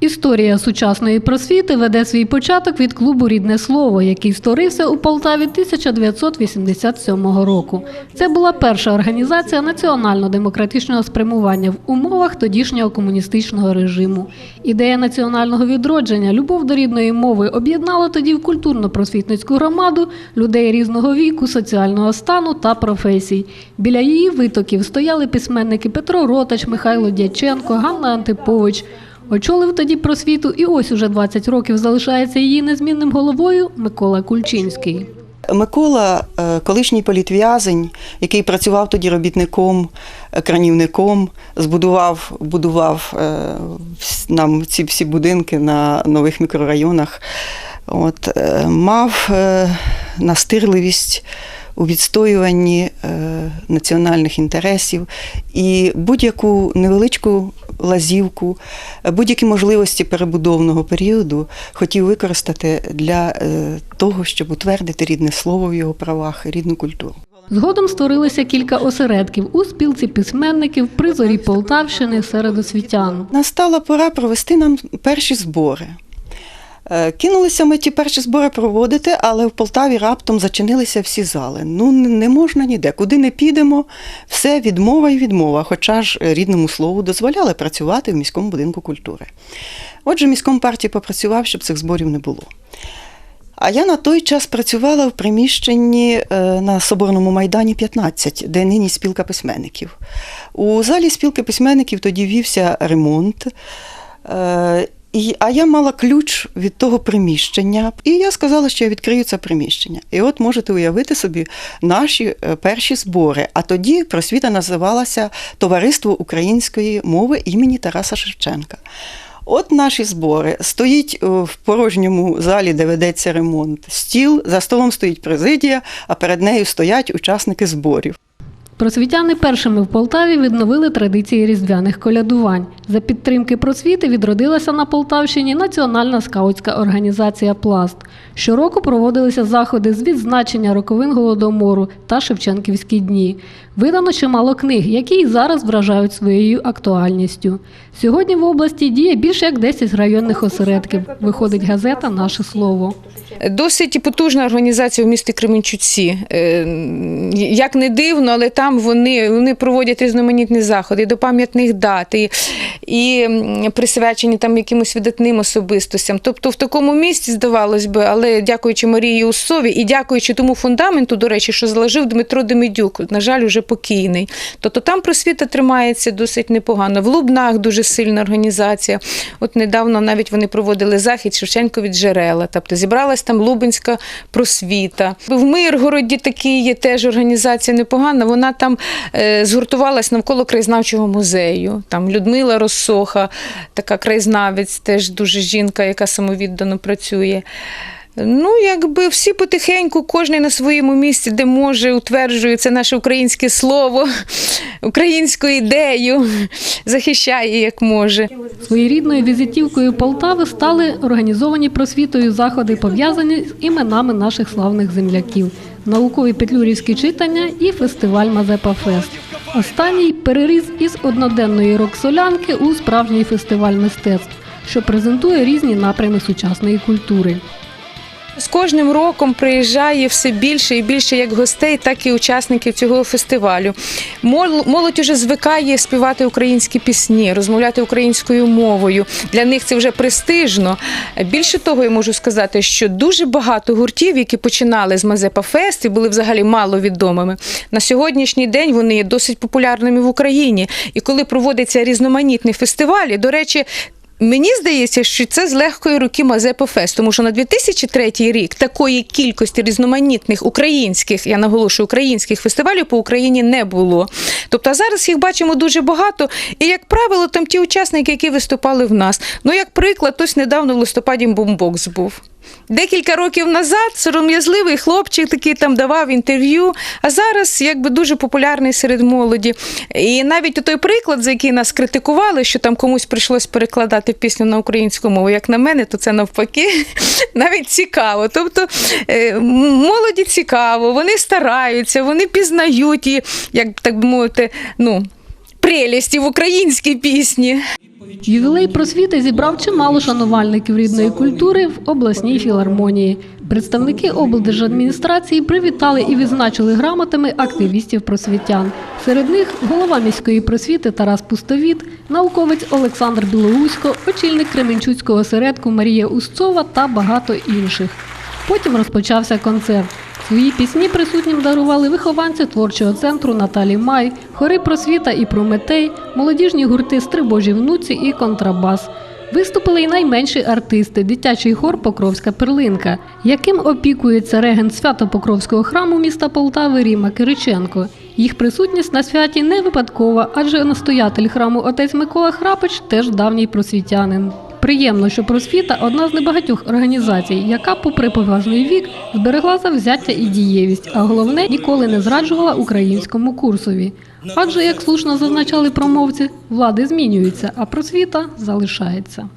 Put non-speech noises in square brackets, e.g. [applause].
Історія сучасної просвіти веде свій початок від клубу Рідне слово, який створився у Полтаві 1987 року. Це була перша організація національно-демократичного спрямування в умовах тодішнього комуністичного режиму. Ідея національного відродження, любов до рідної мови об'єднала тоді в культурно-просвітницьку громаду людей різного віку, соціального стану та професій. Біля її витоків стояли письменники Петро Ротач, Михайло Дяченко, Ганна Антипович. Очолив тоді просвіту, і ось уже 20 років залишається її незмінним головою Микола Кульчинський. Микола, е, колишній політв'язень, який працював тоді робітником, е, кранівником, збудував, будував е, нам ці всі будинки на нових мікрорайонах. От, мав настирливість у відстоюванні е, національних інтересів і будь-яку невеличку лазівку, е, будь-які можливості перебудовного періоду хотів використати для е, того, щоб утвердити рідне слово в його правах, рідну культуру. Згодом створилося кілька осередків у спілці письменників при зорі Полтавщини серед освітян. Настала пора провести нам перші збори. Е, Кинулися ми ті перші збори проводити, але в Полтаві раптом зачинилися всі зали. Ну не можна ніде. Куди не підемо, все відмова і відмова. Хоча ж рідному слову дозволяли працювати в міському будинку культури. Отже, міськом партії попрацював, щоб цих зборів не було. А я на той час працювала в приміщенні е, на Соборному майдані 15, де нині спілка письменників. У залі спілки письменників тоді вівся ремонт. І, а я мала ключ від того приміщення, і я сказала, що я відкрию це приміщення. І от можете уявити собі наші е, перші збори. А тоді просвіта називалася Товариство української мови імені Тараса Шевченка. От наші збори. Стоїть е, в порожньому залі, де ведеться ремонт, стіл, за столом стоїть президія, а перед нею стоять учасники зборів. Просвітяни першими в Полтаві відновили традиції різдвяних колядувань. За підтримки просвіти відродилася на Полтавщині національна скаутська організація Пласт. Щороку проводилися заходи з відзначення роковин голодомору та Шевченківські дні. Видано чимало книг, які й зараз вражають своєю актуальністю. Сьогодні в області діє більше як 10 районних осередків. Виходить газета Наше слово. Досить потужна організація в місті Кременчуці. Е, Як не дивно, але там вони, вони проводять різноманітні заходи до пам'ятних дат і, і присвячені там якимось видатним особистостям. Тобто в такому місці, здавалось би, але дякуючи Марії Усові і дякуючи тому фундаменту, до речі, що заложив Дмитро Демидюк, на жаль, уже покійний. Тобто там просвіта тримається досить непогано. В Лубнах дуже сильна організація. От недавно навіть вони проводили захід Шевченкові джерела. Тобто зібралась там Лубенська просвіта. В Миргороді такі є теж організація непогана. Вона там е, згуртувалась навколо краєзнавчого музею. Там Людмила Росоха, така краєзнавець, теж дуже жінка, яка самовіддано працює. Ну, якби всі потихеньку, кожен на своєму місці, де може, утверджує це наше українське слово, [laughs] українську ідею, [laughs] захищає як може. Своєрідною візитівкою Полтави стали організовані просвітою заходи, пов'язані з іменами наших славних земляків, наукові петлюрівські читання і фестиваль Мазепа Фест. Останній переріз із одноденної рок-солянки у справжній фестиваль мистецтв, що презентує різні напрями сучасної культури. З кожним роком приїжджає все більше і більше як гостей, так і учасників цього фестивалю. Мол- Молодь уже звикає співати українські пісні, розмовляти українською мовою. Для них це вже престижно. Більше того, я можу сказати, що дуже багато гуртів, які починали з Мазепа Фест і були взагалі маловідомими. На сьогоднішній день вони є досить популярними в Україні. І коли проводяться різноманітні фестивалі, до речі. Мені здається, що це з легкої руки Мазепа Фест, тому що на 2003 рік такої кількості різноманітних українських, я наголошую, українських фестивалів по Україні не було. Тобто зараз їх бачимо дуже багато. І, як правило, там ті учасники, які виступали в нас. Ну, як приклад, ось недавно в листопаді бомбокс був. Декілька років назад сором'язливий хлопчик такий там давав інтерв'ю, а зараз якби дуже популярний серед молоді. І навіть той приклад, за який нас критикували, що там комусь прийшлось перекладати пісню на українську мову, як на мене, то це навпаки [laughs] навіть цікаво. Тобто е, молоді цікаво, вони стараються, вони пізнають і, як так би мовити, ну. Прелість і в українській пісні. Ювілей просвіти зібрав чимало шанувальників рідної культури в обласній філармонії. Представники облдержадміністрації привітали і відзначили грамотами активістів просвітян. Серед них голова міської просвіти Тарас Пустовіт, науковець Олександр Білоусько, очільник Кременчуцького осередку Марія Устцова та багато інших. Потім розпочався концерт. Свої пісні присутнім дарували вихованці творчого центру Наталі Май, хори просвіта і Прометей, молодіжні гурти Стрибожі внуці і контрабас. Виступили й найменші артисти, дитячий хор Покровська перлинка, яким опікується регент Свято-Покровського храму міста Полтави Ріма Кириченко. Їх присутність на святі не випадкова, адже настоятель храму отець Микола Храпич теж давній просвітянин. Приємно, що просвіта одна з небагатьох організацій, яка, попри поважний вік, зберегла завзяття і дієвість, а головне ніколи не зраджувала українському курсові. Адже, як слушно зазначали промовці, влади змінюються, а просвіта залишається.